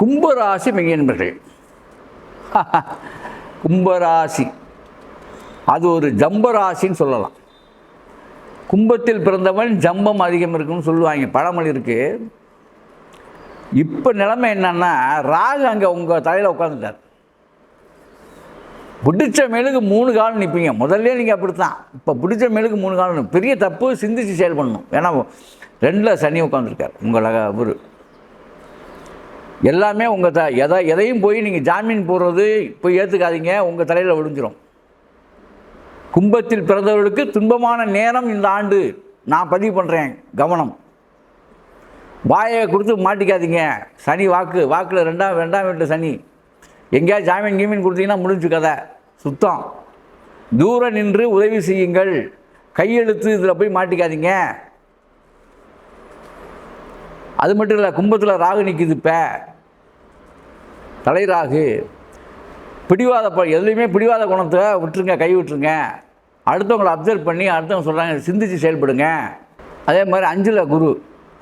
கும்பராசி மெய்யன்பர்கள். கும்பராசி. அது ஒரு ஜம்பராசின்னு சொல்லலாம். கும்பத்தில் பிறந்தவன் ஜம்பம் அதிகம் இருக்குன்னு சொல்லுவாங்க. பழமொழி இருக்குது இப்போ நிலைமை என்னன்னா ராகு அங்கே உங்கள் தலையில் உட்காந்துட்டார் பிடிச்ச மேலுக்கு மூணு காலம் நிற்பீங்க முதல்ல நீங்கள் அப்படித்தான். இப்போ பிடிச்ச மேலுக்கு மூணு காலம் பெரிய தப்பு சிந்திச்சு செயல் பண்ணணும் ஏன்னா ரெண்டில் சனி உட்காந்துருக்கார் உங்களை ஊர் எல்லாமே உங்கள் த எதை எதையும் போய் நீங்கள் ஜாமீன் போடுறது போய் ஏற்றுக்காதீங்க உங்கள் தலையில் விழுந்துடும் கும்பத்தில் பிறந்தவர்களுக்கு துன்பமான நேரம் இந்த ஆண்டு. நான் பதிவு பண்ணுறேன் கவனம். வாயை கொடுத்து மாட்டிக்காதீங்க. சனி வாக்கு வாக்கில் ரெண்டாம் ரெண்டாம் வீட்டு சனி. எங்கேயாவது ஜாமீன் கீமீன் கொடுத்தீங்கன்னா முடிஞ்சு கதை. சுத்தம். தூரம் நின்று உதவி செய்யுங்கள். கையெழுத்து இதில் போய் மாட்டிக்காதீங்க. அது மட்டும் இல்லை கும்பத்தில் ராகு நிற்குது இப்போ. தலைராகு பிடிவாத ப எதுலேயுமே பிடிவாத குணத்தை விட்டுருங்க கை விட்டுருங்க. அடுத்தவங்களை அப்சர்வ் பண்ணி அடுத்தவங்க சொல்கிறாங்க சிந்திச்சு செயல்படுங்க. அதே மாதிரி அஞ்சில் குரு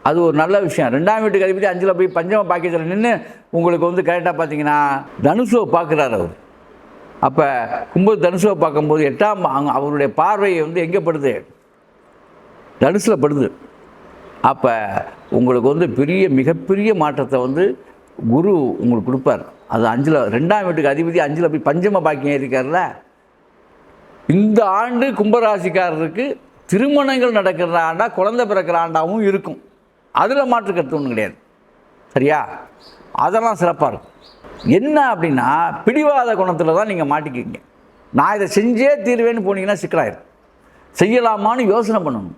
அது ஒரு நல்ல விஷயம். ரெண்டாம் வீட்டுக்கு அதிபதி அஞ்சில் போய் பஞ்சம பாக்கியத்தில் நின்று உங்களுக்கு வந்து கரெக்டாக பார்த்தீங்கன்னா தனுசுவை பார்க்குறாரு அவர். அப்போ கும்ப தனுசுவை பார்க்கும்போது எட்டாம் அவங்க அவருடைய பார்வையை வந்து எங்கே படுது? தனுசில் படுது. அப்போ உங்களுக்கு வந்து பெரிய மிகப்பெரிய மாற்றத்தை வந்து குரு உங்களுக்கு கொடுப்பார். அது அஞ்சில் ரெண்டாம் வீட்டுக்கு அதிபதி அஞ்சில் போய் பஞ்சம பாக்கியம் இருக்கார்ல இந்த ஆண்டு கும்பராசிக்காரருக்கு திருமணங்கள் நடக்கிற ஆண்டா குழந்தை பிறக்கிற ஆண்டாவும் இருக்கும். அதில் மாற்று கருத்து ஒன்றும் கிடையாது. சரியா? அதெல்லாம் சிறப்பாக இருக்கும். என்ன அப்படின்னா பிடிவாத குணத்தில் தான் நீங்கள் மாட்டிக்கிங்க. நான் இதை செஞ்சே தீர்வேன்னு போனீங்கன்னா சிக்கலாயிரும். செய்யலாமான்னு யோசனை பண்ணணும்.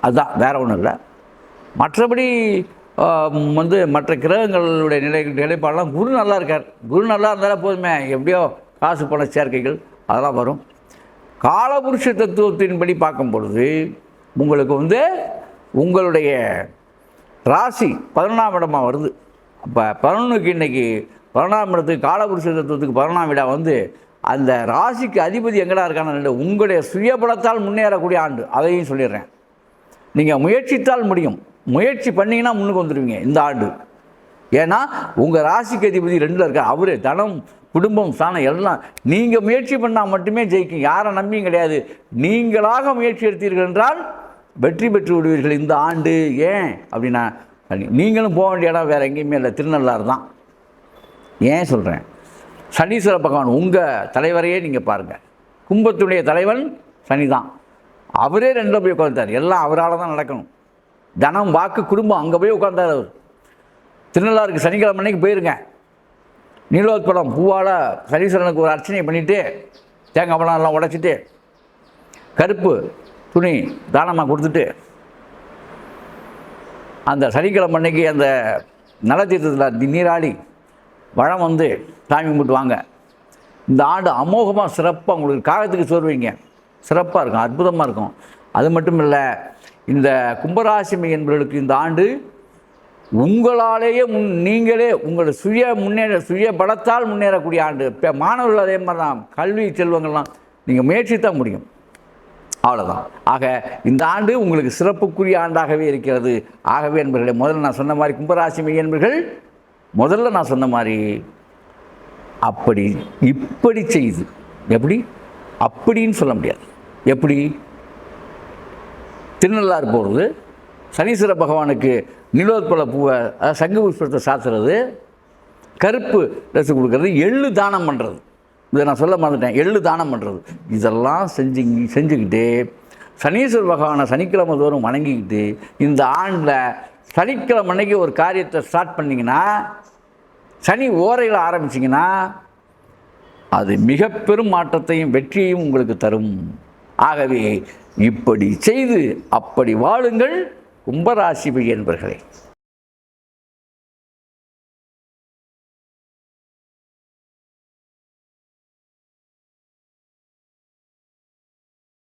அதுதான் வேற ஒன்றும் இல்லை. மற்றபடி வந்து மற்ற கிரகங்களுடைய நிலை நிலைப்பாடெல்லாம் குரு நல்லா இருக்கார். குரு நல்லா இருந்தாலே போதுமே. எப்படியோ காசு பண சேர்க்கைகள் அதெல்லாம் வரும். காலபுருஷ தத்துவத்தின்படி பார்க்கும் பொழுது உங்களுக்கு வந்து உங்களுடைய ராசி பதினொன்றாம் இடமாக வருது. அப்போ பதினொன்றுக்கு இன்னைக்கு பதினொன்றாம் இடத்துக்கு காலபுருஷ தத்துவத்துக்கு பதினொன்றாம் இடம் வந்து அந்த ராசிக்கு அதிபதி எங்கடா இருக்கான்னு உங்களுடைய சுயபலத்தால் முன்னேறக்கூடிய ஆண்டு. அதையும் சொல்லிடுறேன். நீங்கள் முயற்சித்தால் முடியும். முயற்சி பண்ணீங்கன்னா முன்னுக்கு வந்துடுவீங்க இந்த ஆண்டு. ஏன்னா உங்கள் ராசிக்கு அதிபதி ரெண்டில் இருக்க அவரே தனம் குடும்பம் ஸ்தானம் எல்லாம் நீங்கள் முயற்சி பண்ணால் மட்டுமே ஜெயிக்கும். யாரை நம்பியும் கிடையாது. நீங்களாக முயற்சி எடுத்தீர்கள் என்றால் வெற்றி பெற்று விடுவீர்கள் இந்த ஆண்டு. ஏன்? அப்படின்னா நீங்களும் போக வேண்டிய இடம் வேறு எங்கேயுமே இல்லை. திருநள்ளாறு தான். ஏன் சொல்கிறேன் சனீஸ்வர பகவான் உங்கள் தலைவரையே நீங்கள் பாருங்கள் கும்பத்துடைய தலைவன் சனி தான். அவரே ரெண்டில் போய் உட்காந்துட்டார் எல்லாம் அவரால் தான் நடக்கணும். தனம் வாக்கு குடும்பம் அங்கே போய் உட்காந்தார் அவர். திருநள்ளாருக்கு சனிக்கிழமை அன்னைக்கு போயிருங்க. நீலோத்பலம் பூவால் சனீஸ்வரனுக்கு ஒரு அர்ச்சனை பண்ணிவிட்டு தேங்காய் பழம் எல்லாம் உடைச்சிட்டு கருப்பு துணி தானமாக கொடுத்துட்டு அந்த சனிக்கிழமை அன்னைக்கு அந்த நலத்தீர்த்தத்தில் நீராடி வளம் வந்து சாமி கும்பிட்டு வாங்க. இந்த ஆண்டு அமோகமாக சிறப்பாக உங்களுக்கு காகத்துக்கு சோர்வீங்க சிறப்பாக இருக்கும் அற்புதமாக இருக்கும். அது மட்டும் இல்லை இந்த கும்பராசிமை என்பவர்களுக்கு இந்த ஆண்டு உங்களாலேயே முன் நீங்களே உங்கள் சுய முன்னேற சுய பலத்தால் முன்னேறக்கூடிய ஆண்டு. இப்போ மாணவர்கள் அதே மாதிரி தான் கல்வி செல்வங்கள்லாம் நீங்கள் முயற்சி தான் முடியும். அவ்வளோதான் ஆக இந்த ஆண்டு உங்களுக்கு சிறப்புக்குரிய ஆண்டாகவே இருக்கிறது. ஆகவே என்பர்களே முதல்ல நான் சொன்ன மாதிரி கும்பராசி மெய்யன்பர்கள் முதல்ல நான் சொன்ன மாதிரி அப்படி இப்படி செய்து. எப்படி? அப்படின்னு சொல்ல முடியாது. எப்படி? திருநள்ளாறு போகிறது சனீஸ்வர பகவானுக்கு நிலோத்பல பூவை அதாவது சங்கு புஷ்பத்தை சாத்துறது. கருப்பு ட்ரெஸ்ஸு கொடுக்கறது. எள்ளு தானம் பண்ணுறது இதை நான் சொல்ல மறந்துட்டேன். எள்ளு தானம் பண்ணுறது இதெல்லாம் செஞ்சு செஞ்சுக்கிட்டு சனீஸ்வர பகவானை சனிக்கிழமை தோறும் வணங்கிக்கிட்டு இந்த ஆண்டில் சனிக்கிழமை அன்னைக்கு ஒரு காரியத்தை ஸ்டார்ட் பண்ணிங்கன்னா சனி ஓரையில் ஆரம்பிச்சிங்கன்னா அது மிக பெரும் மாற்றத்தையும் வெற்றியையும் உங்களுக்கு தரும். ஆகவே இப்படி செய்து அப்படி வாழுங்கள் கும்பராசி என்பர்களே.